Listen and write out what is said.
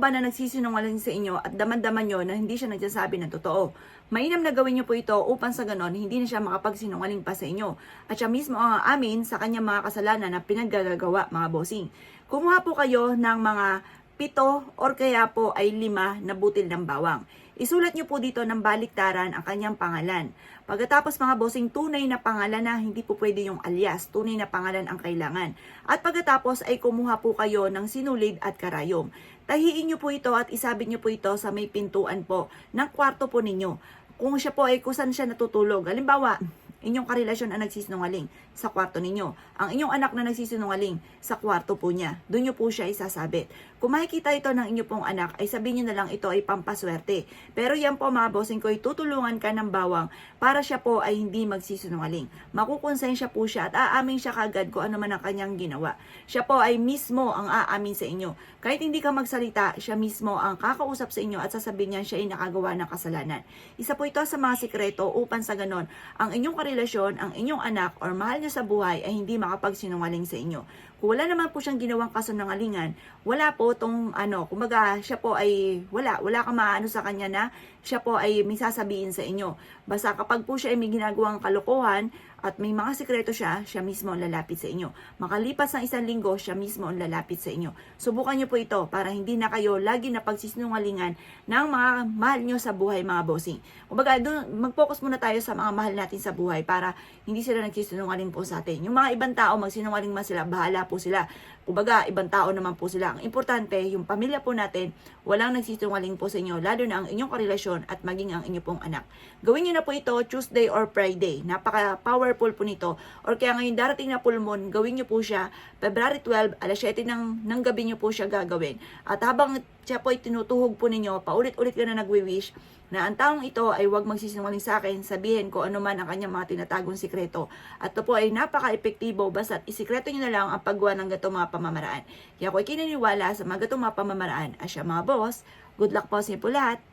ba na nagsisinungaling sa inyo at daman-daman nyo na hindi siya nagsasabi ng totoo? Mainam na gawin nyo po ito upang sa ganon hindi na siya makapagsinungaling pa sa inyo. At siya mismo ang amin sa kanyang mga kasalanan na pinaggagawa mga bossing. Kumuha po kayo ng mga pito or kaya po ay lima na butil ng bawang. Isulat nyo po dito ng baliktaran ang kanyang pangalan. Pagkatapos mga bossing, tunay na pangalan na hindi po pwede yung alias, tunay na pangalan ang kailangan. At pagkatapos ay kumuha po kayo ng sinulid at karayom. Tahiin nyo po ito at isabit nyo po ito sa may pintuan po ng kwarto po ninyo. Kung siya po ay kusan siya natutulog. Halimbawa, inyong karelasyon ang nagsisinungaling sa kwarto ninyo. Ang inyong anak na nagsisinungaling sa kwarto po niya. Doon nyo po siya isasabit. Kung makikita ito ng inyo pong anak, ay sabihin nyo na lang ito ay pampaswerte. Pero yan po mga bossing ko, tutulungan ka ng bawang para siya po ay hindi magsisinungaling. Makukonsensya po siya at aamin siya kagad kung ano man ang kanyang ginawa. Siya po ay mismo ang aamin sa inyo. Kahit hindi ka magsalita, siya mismo ang kakausap sa inyo at sasabihin niya siya ay nakagawa ng kasalanan. Isa po ito sa mga sikreto upang sa ganon, ang inyong ang inyong anak or mahal niyo sa buhay ay hindi makapagsinungaling sa inyo. Kung wala naman po siyang ginawang kasunungalingan, wala po tong ano, kumbaga siya po ay wala, wala kang maano sa kanya na siya po ay may sasabihin sa inyo. Basta kapag po siya ay may ginagawang kalokohan at may mga sikreto siya, siya mismo ang lalapit sa inyo. Makalipas ng isang linggo, siya mismo ang lalapit sa inyo. Subukan niyo po ito para hindi na kayo lagi na pagsisinungalingan ng mga mahal niyo sa buhay mga bossing. Kumbaga, doon, mag-focus muna tayo sa mga mahal natin sa buhay para hindi sila nagsisinungaling po sa atin. Yung mga ibang tao, magsinungaling man sila, bahala po sila. Kumbaga, ibang tao naman po sila. Ang importante, yung pamilya po natin, walang nagsisinungaling po sa inyo, lalo na ang inyong karelasyon at maging ang inyong pong anak. Gawin niyo na po ito Tuesday or Friday. Napaka-powerful po nito. Or kaya ngayon darating na full moon, gawin niyo po siya February 12, alas 7 ng, ng gabi niyo po siya gagawin. At habang siya po ay tinutuhog po ninyo, paulit-ulit ka na nagwi-wish, na ang taong ito ay huwag magsisinungaling sa akin, sabihin ko ano man ang kanyang mga tinatagong sikreto. At ito po ay napaka-epektibo basta isikreto niyo na lang ang paggawa ng gatong mga pamamaraan. Kaya ako ay kininiwala sa mga gatong mga pamamaraan. At siya mga boss, good luck po sa lahat.